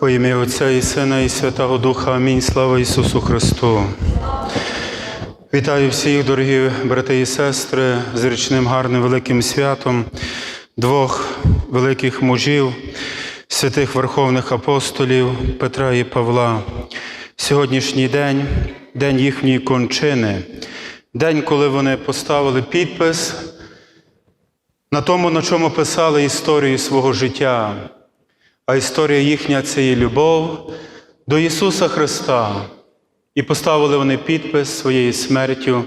Во ім'я Отця і Сина, і Святого Духа. Амінь. Слава Ісусу Христу. Вітаю всіх, дорогі брати і сестри, з річним гарним великим святом двох великих мужів, святих верховних апостолів Петра і Павла. Сьогоднішній день день їхньої кончини, день, коли вони поставили підпис на тому, на чому писали історію свого життя. А історія їхня це є любов до Ісуса Христа. І поставили вони підпис своєю смертю,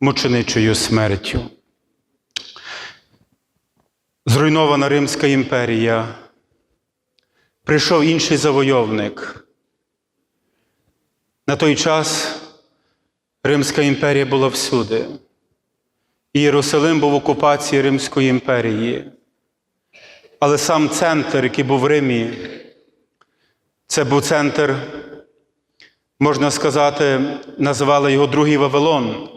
мученичою смертю. Зруйнована Римська імперія. Прийшов інший завойовник. На той час Римська імперія була всюди. І Єрусалим був в окупації Римської імперії. Але сам центр, який був в Римі, це був центр, можна сказати, називали його Другий Вавилон.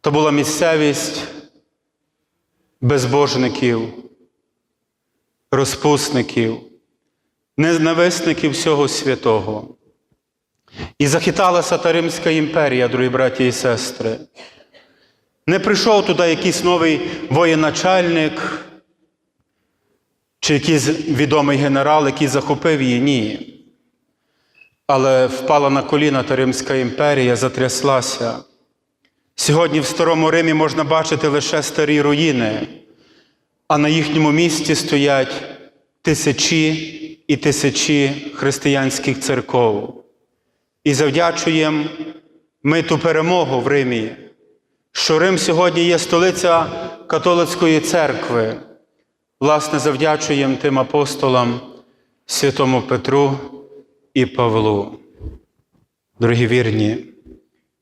То була місцевість безбожників, розпусників, ненависників всього святого. І захиталася та Римська імперія, дорогі браті і сестри. Не прийшов туди якийсь новий воєначальник чи якийсь відомий генерал, який захопив її, ні. Але впала на коліна та Римська імперія, затряслася. Сьогодні в Старому Римі можна бачити лише старі руїни, а на їхньому місці стоять тисячі і тисячі християнських церков. І завдячуємо ми ту перемогу в Римі, що Рим сьогодні є столиця католицької церкви. Власне, завдячуємо тим апостолам, святому Петру і Павлу. Дорогі вірні,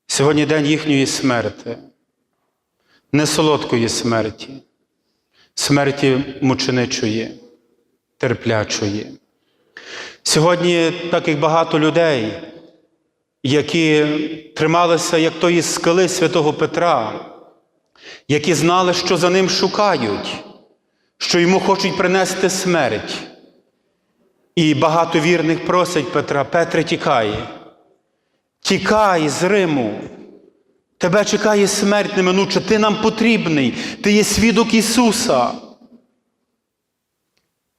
сьогодні день їхньої смерти, не солодкої смерті, смерті мученичої, терплячої. Сьогодні, так як багато людей, які трималися як тої скали святого Петра, які знали, що за ним шукають що йому хочуть принести смерть. І багато вірних просять Петра, Петре, тікай, тікай з Риму. Тебе чекає смерть неминуча, ти нам потрібний, ти є свідок Ісуса.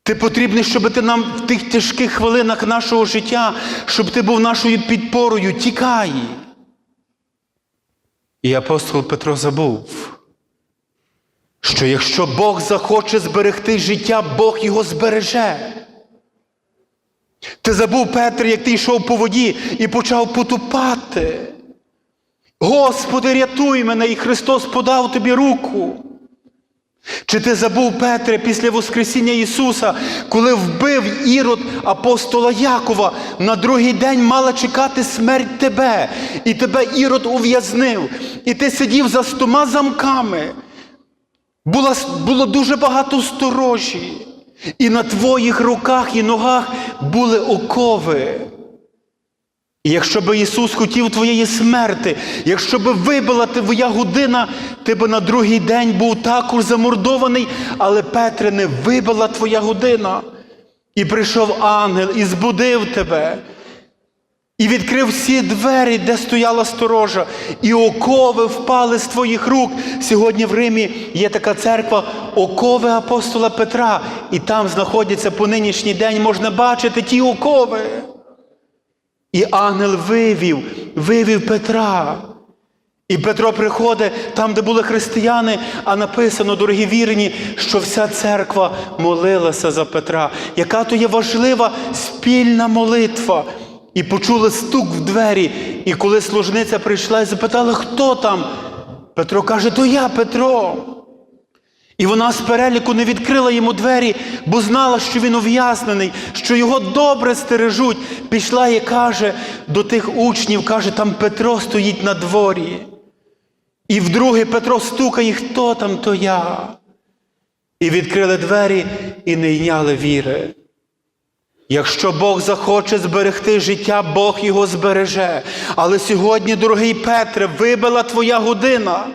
Ти потрібний, щоб ти нам в тих тяжких хвилинах нашого життя, щоб ти був нашою підпорою, тікай. І апостол Петро забув що якщо Бог захоче зберегти життя, Бог його збереже. Ти забув, Петр, як ти йшов по воді і почав потупати. Господи, рятуй мене, і Христос подав тобі руку. Чи ти забув, Петре, після Воскресіння Ісуса, коли вбив ірод апостола Якова, на другий день мала чекати смерть тебе, і тебе ірод ув'язнив, і ти сидів за стома замками. Було, було дуже багато сторожі, і на твоїх руках і ногах були окови. І якщо би Ісус хотів твоєї смерти, якщо би вибила твоя година, ти би на другий день був також замордований, але Петре, не вибила твоя година. І прийшов ангел і збудив тебе. І відкрив всі двері, де стояла сторожа, і окови впали з твоїх рук. Сьогодні в Римі є така церква, окови апостола Петра, і там знаходяться по нинішній день, можна бачити ті окови. І ангел вивів, вивів Петра. І Петро приходить там, де були християни, а написано, дорогі вірні, що вся церква молилася за Петра. Яка то є важлива спільна молитва. І почули стук в двері. І коли служниця прийшла і запитала, хто там? Петро каже, то я Петро. І вона з переліку не відкрила йому двері, бо знала, що він ув'язнений, що його добре стережуть. Пішла і каже до тих учнів, каже, там Петро стоїть на дворі. І вдруге Петро стукає, хто там, то я. І відкрили двері і не йняли віри. Якщо Бог захоче зберегти життя, Бог його збереже. Але сьогодні, дорогий Петре, вибила твоя година.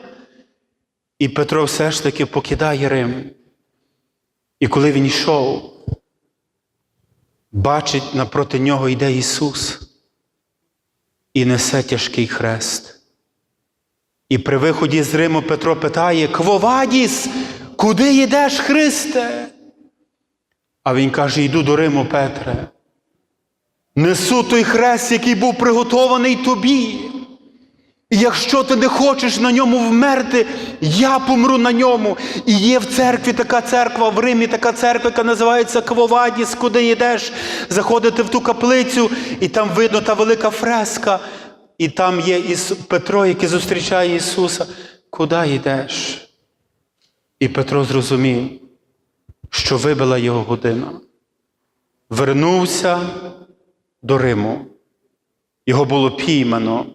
І Петро все ж таки покидає Рим. І коли він йшов, бачить, напроти нього йде Ісус і несе тяжкий хрест. І при виході з Риму Петро питає: Квовадіс, куди йдеш, Христе? А він каже: йду до Риму, Петре. Несу той хрест, який був приготований тобі. І якщо ти не хочеш на ньому вмерти, я помру на ньому. І є в церкві така церква, в Римі така церква, яка називається Квовадіс, куди йдеш, заходити в ту каплицю, і там видно та велика фреска. І там є Іс... Петро, який зустрічає Ісуса. Куди йдеш? І Петро зрозумів, що вибила його година. Вернувся до Риму. Його було піймано.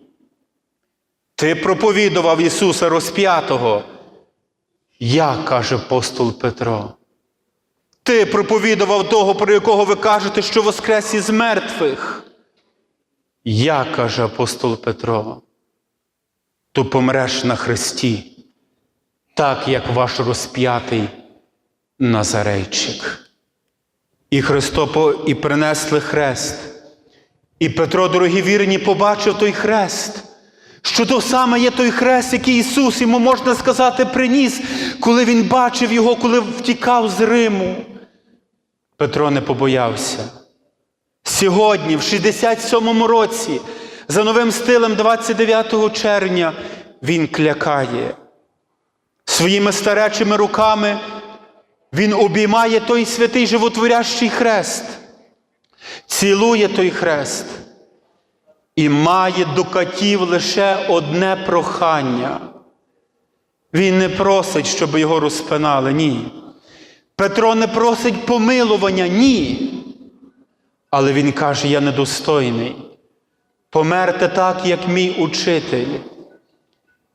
Ти проповідував Ісуса розп'ятого. Я, каже апостол Петро. Ти проповідував того, про якого ви кажете, що воскрес із мертвих. Я, каже апостол Петро, то помреш на хресті, так як ваш розп'ятий Назарейчик. І Христопо і принесли хрест. І Петро, дорогі вірні, побачив той хрест, що то саме є той хрест, який Ісус йому, можна сказати, приніс, коли Він бачив його, коли втікав з Риму. Петро не побоявся. Сьогодні, в 67-му році, за новим стилем 29 червня, він клякає. Своїми старечими руками він обіймає той святий животворящий хрест, цілує той хрест і має до катів лише одне прохання. Він не просить, щоб його розпинали, ні. Петро не просить помилування, ні. Але він каже: я недостойний. Померте так, як мій учитель.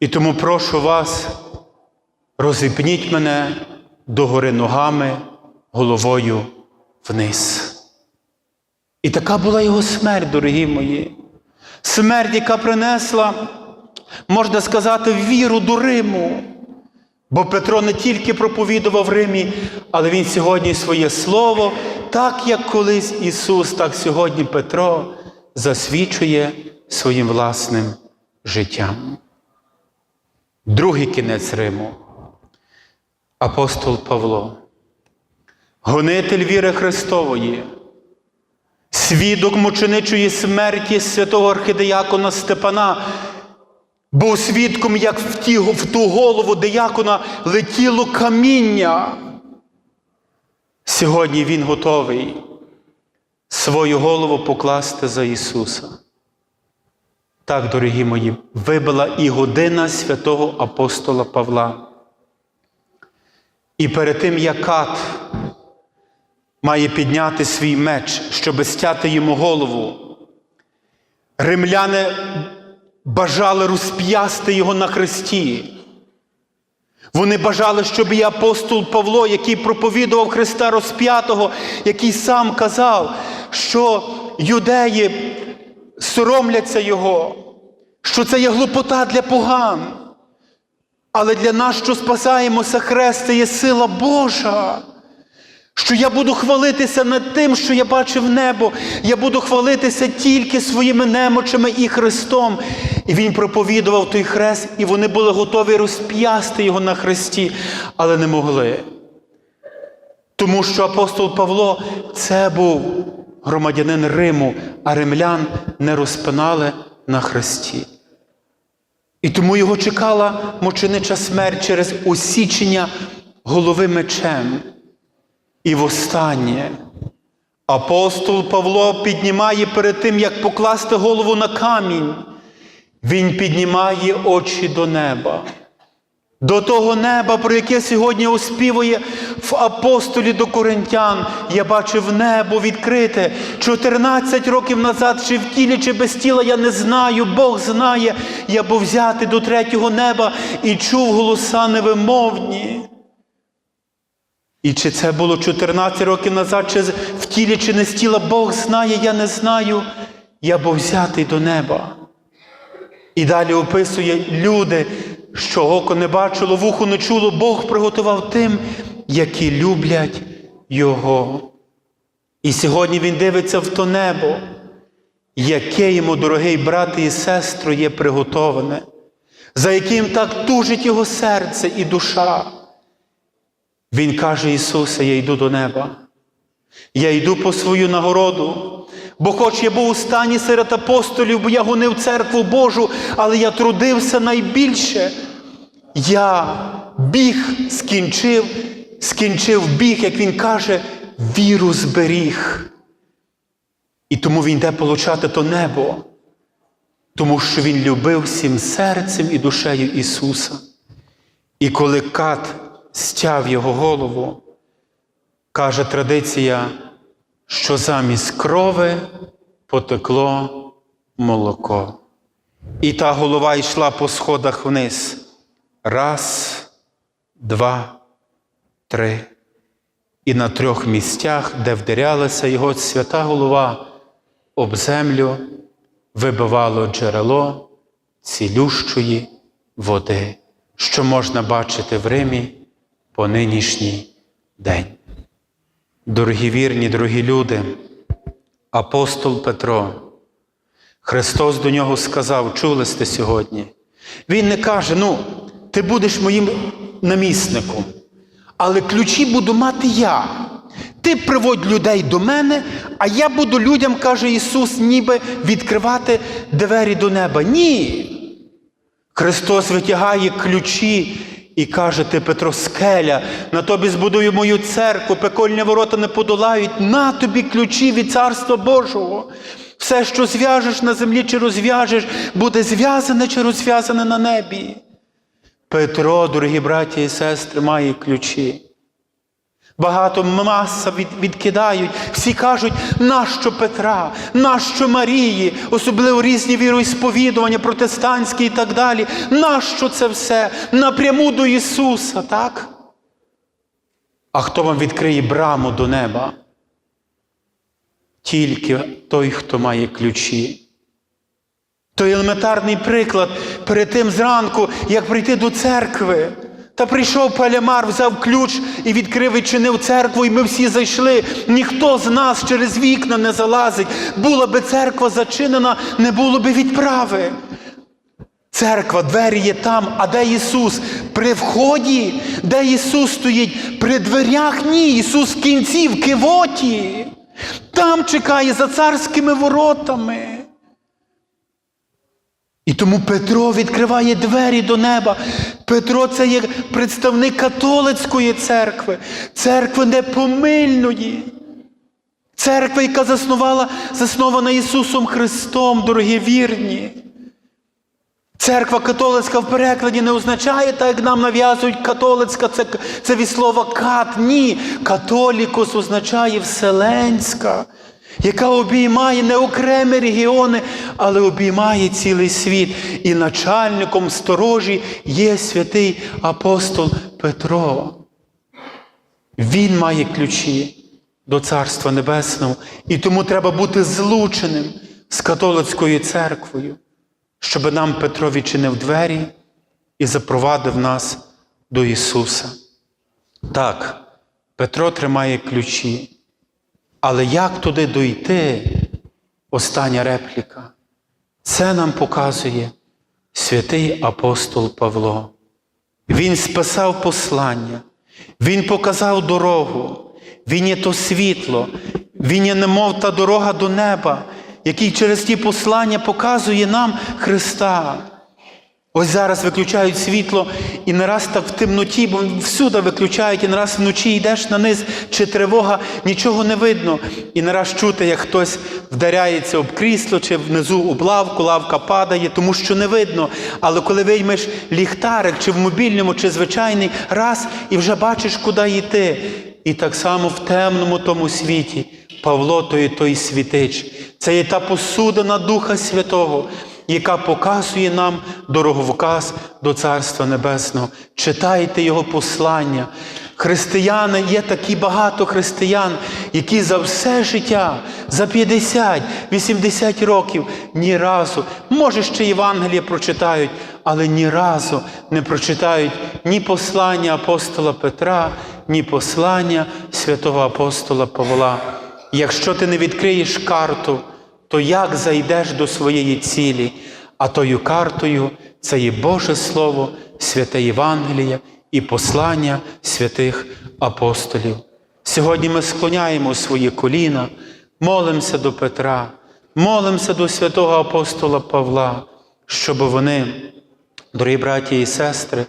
І тому прошу вас, розіпніть мене догори ногами, головою вниз. І така була його смерть, дорогі мої. Смерть, яка принесла, можна сказати, віру до Риму. Бо Петро не тільки проповідував в Римі, але він сьогодні своє слово, так як колись Ісус, так сьогодні Петро засвідчує своїм власним життям. Другий кінець Риму. Апостол Павло, гонитель віри Христової, свідок мученичої смерті святого архидеякона Степана, був свідком, як в, ті, в ту голову диякона летіло каміння. Сьогодні він готовий свою голову покласти за Ісуса. Так, дорогі мої, вибила і година святого апостола Павла. І перед тим, як кат має підняти свій меч, щоб стяти йому голову, римляни бажали розп'ясти його на хресті. Вони бажали, щоб і апостол Павло, який проповідував Христа розп'ятого, який сам казав, що юдеї соромляться Його, що це є глупота для поган. Але для нас, що спасаємося, хрест, це є сила Божа. Що я буду хвалитися над тим, що я бачив небо. Я буду хвалитися тільки своїми немочами і Христом. І Він проповідував той хрест, і вони були готові розп'ясти його на хресті, але не могли. Тому що апостол Павло це був громадянин Риму, а римлян не розпинали на хресті. І тому його чекала моченича смерть через осічення голови мечем. І востаннє апостол Павло піднімає перед тим, як покласти голову на камінь, він піднімає очі до неба. До того неба, про яке сьогодні оспівує в апостолі до коринтян, я бачив небо відкрите. 14 років назад, чи в тілі, чи без тіла, я не знаю, Бог знає. Я був взяти до третього неба і чув голоса невимовні. І чи це було 14 років назад, чи в тілі, чи не з тіла, Бог знає, я не знаю. Я був взятий до неба. І далі описує люди, що око не бачило, вухо не чуло, Бог приготував тим, які люблять Його. І сьогодні він дивиться в то небо, яке йому, дорогий брат і сестро, є приготоване, за яким так тужить його серце і душа. Він каже Ісусе, я йду до неба. Я йду по свою нагороду, бо хоч я був у стані серед апостолів, бо я гонив церкву Божу, але я трудився найбільше. Я біг скінчив, скінчив біг, як він каже, віру зберіг. І тому він йде получати то небо, тому що він любив всім серцем і душею Ісуса. І коли кат стяв його голову, каже традиція, що замість крови потекло молоко. І та голова йшла по сходах вниз. Раз, два, три. І на трьох місцях, де вдарялася його свята голова, об землю вибивало джерело цілющої води, що можна бачити в Римі по нинішній день. Дорогі вірні, дорогі люди, апостол Петро, Христос до нього сказав, чули сте сьогодні. Він не каже, ну, ти будеш моїм намісником, але ключі буду мати я. Ти приводь людей до мене, а я буду людям, каже Ісус, ніби відкривати двері до неба. Ні. Христос витягає ключі і каже, ти Петро, скеля, на тобі збудую мою церкву, пекольні ворота не подолають, на тобі ключі від Царства Божого. Все, що зв'яжеш на землі чи розв'яжеш, буде зв'язане чи розв'язане на небі. Петро, дорогі браті і сестри, має ключі. Багато маса від, відкидають. Всі кажуть, нащо Петра, нащо Марії, особливо різні віроісповідування, протестантські і так далі. Нащо це все? Напряму до Ісуса, так? А хто вам відкриє браму до неба? Тільки той, хто має ключі. Той елементарний приклад перед тим зранку, як прийти до церкви. Та прийшов Палямар, взяв ключ і відкрив і чинив церкву, і ми всі зайшли. Ніхто з нас через вікна не залазить. Була би церква зачинена, не було би відправи. Церква, двері є там, а де Ісус? При вході, де Ісус стоїть? При дверях ні. Ісус в кінці, в кивоті. Там чекає за царськими воротами. І тому Петро відкриває двері до неба. Петро це є представник католицької церкви, церкви непомильної. Церква, яка заснувала, заснована Ісусом Христом, дорогі вірні. Церква католицька в перекладі не означає, так як нам нав'язують католицька, це, це від слова кат. Ні. Католікос означає вселенська, яка обіймає не окремі регіони, але обіймає цілий світ. І начальником сторожі є святий апостол Петро. Він має ключі до Царства Небесного, і тому треба бути злученим з католицькою церквою, щоб нам Петро відчинив двері і запровадив нас до Ісуса. Так, Петро тримає ключі. Але як туди дойти? Остання репліка. Це нам показує святий апостол Павло. Він списав послання, він показав дорогу, він є то світло, він є немов та дорога до неба, який через ті послання показує нам Христа. Ось зараз виключають світло, і не раз так в темноті, бо всюди виключають, і не раз вночі йдеш на низ, чи тривога, нічого не видно. І не раз чути, як хтось вдаряється об крісло, чи внизу об лавку, лавка падає, тому що не видно. Але коли виймеш ліхтарик, чи в мобільному, чи звичайний, раз, і вже бачиш, куди йти. І так само в темному тому світі Павло той той світич. Це є та посудина Духа Святого яка показує нам дороговказ до Царства Небесного. Читайте Його послання. Християни є такі багато християн, які за все життя, за 50-80 років ні разу, може, ще Євангеліє прочитають, але ні разу не прочитають ні послання апостола Петра, ні послання святого апостола Павла. Якщо ти не відкриєш карту, то як зайдеш до своєї цілі? А тою картою це є Боже Слово, святе Євангеліє і послання святих апостолів. Сьогодні ми склоняємо свої коліна, молимося до Петра, молимося до святого апостола Павла, щоб вони, дорогі браті і сестри,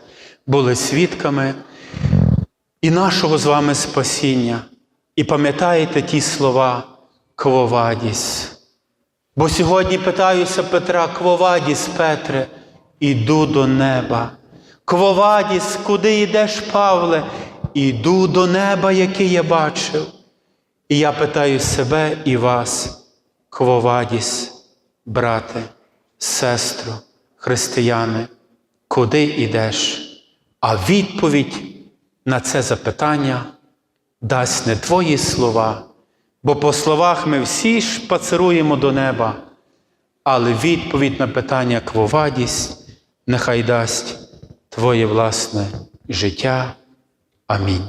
були свідками і нашого з вами спасіння. І пам'ятаєте ті слова Квовадіс. Бо сьогодні питаюся Петра, Квовадіс, Петре, іду до неба. Квовадіс, куди йдеш, Павле? Іду до неба, яке я бачив. І я питаю себе і вас, Квовадіс, брате, сестро, християни, куди йдеш? А відповідь на це запитання дасть не твої слова, бо по словах ми всі шпацируємо до неба, але відповідь на питання квовадість нехай дасть твоє власне життя. Амінь.